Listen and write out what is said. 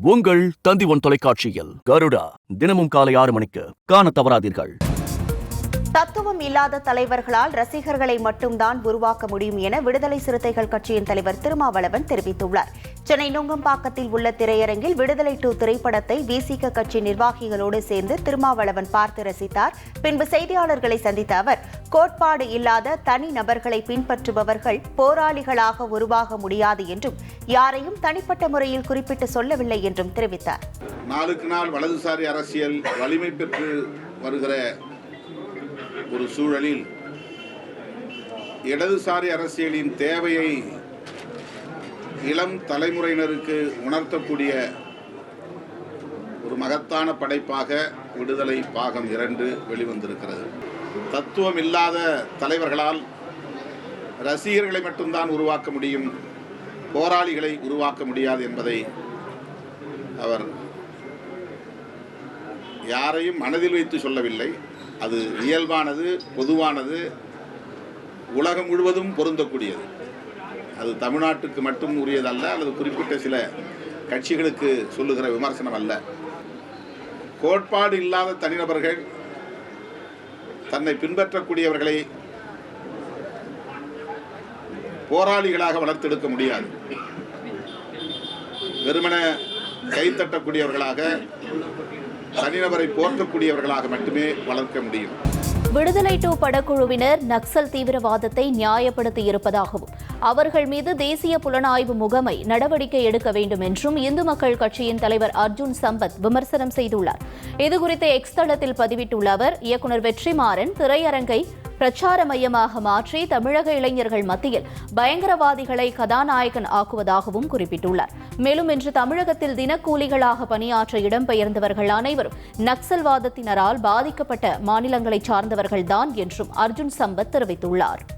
உங்கள் தந்தி ஒன் தொலைக்காட்சியில் கருடா தினமும் காலை ஆறு மணிக்கு காண தவறாதீர்கள். தத்துவம் இல்லாத தலைவர்களால் ரசிகர்களை மட்டும்தான் உருவாக்க முடியும் என விடுதலை சிறுத்தைகள் கட்சியின் தலைவர் திருமாவளவன் தெரிவித்துள்ளார். சென்னை நுங்கம்பாக்கத்தில் உள்ள திரையரங்கில் விடுதலை டூ திரைப்படத்தை விசிக கட்சி நிர்வாகிகளோடு சேர்ந்து திருமாவளவன் பார்த்து ரசித்தார். பின்பு செய்தியாளர்களை சந்தித்த அவர் கோட்பாடு இல்லாத தனி நபர்களை பின்பற்றுபவர்கள் போராளிகளாக உருவாக முடியாது என்றும் யாரையும் தனிப்பட்ட முறையில் குறிப்பிட்டு சொல்லவில்லை என்றும் தெரிவித்தார். நாளுக்கு நாள் வலதுசாரி அரசியல் வலிமை பெற்று வருகிற ஒரு சூழலில் இடதுசாரி அரசியலின் தேவையை இளம் தலைமுறையினருக்கு உணர்த்தக்கூடிய ஒரு மகத்தான படைப்பாக விடுதலை பாகம் இரண்டு வெளிவந்திருக்கிறது. தத்துவம் இல்லாத தலைவர்களால் ரசிகர்களை மட்டும்தான் உருவாக்க முடியும் போராளிகளை உருவாக்க முடியாது என்பதை அவர் யாரையும் மனதில் வைத்து சொல்லவில்லை. அது இயல்பானது பொதுவானது உலகம் முழுவதும் பொருந்தக்கூடியது. அது தமிழ்நாட்டுக்கு மட்டும் உரியதல்ல அல்லது குறிப்பிட்ட சில கட்சிகளுக்கு சொல்லுகிற விமர்சனம் அல்ல. கோட்பாடு இல்லாத தனிநபர்கள் தன்னை பின்பற்றக்கூடியவர்களை போராளிகளாக வளர்த்தெடுக்க முடியாது. வெறுமன கைத்தட்டக்கூடியவர்களாக தனிநபரை போற்றக்கூடியவர்களாக மட்டுமே வளர்க்க முடியும். விடுதலை டூ படக்குழுவினர் நக்சல் தீவிரவாதத்தை நியாயப்படுத்தி இருப்பதாகவும் அவர்கள் மீது தேசிய புலனாய்வு முகமை நடவடிக்கை எடுக்க வேண்டும் என்றும் இந்து மக்கள் கட்சியின் தலைவர் அர்ஜுன் சம்பத் விமர்சனம் செய்துள்ளார். இதுகுறித்து எக்ஸ் தளத்தில் பதிவிட்டுள்ள அவர் இயக்குநர் வெற்றிமாறன் திரையரங்கை பிரச்சார மையமாக மாற்றி தமிழக இளைஞர்கள் மத்தியில் பயங்கரவாதிகளை கதாநாயகன் ஆக்குவதாகவும் குறிப்பிட்டுள்ளார். மேலும் இன்று தமிழகத்தில் தினக்கூலிகளாக பணியாற்ற இடம்பெயர்ந்தவர்கள் அனைவரும் நக்சல்வாதத்தினரால் பாதிக்கப்பட்ட மாநிலங்களைச் சார்ந்தவர்கள்தான் என்றும் அர்ஜுன் சம்பத் தெரிவித்துள்ளார்.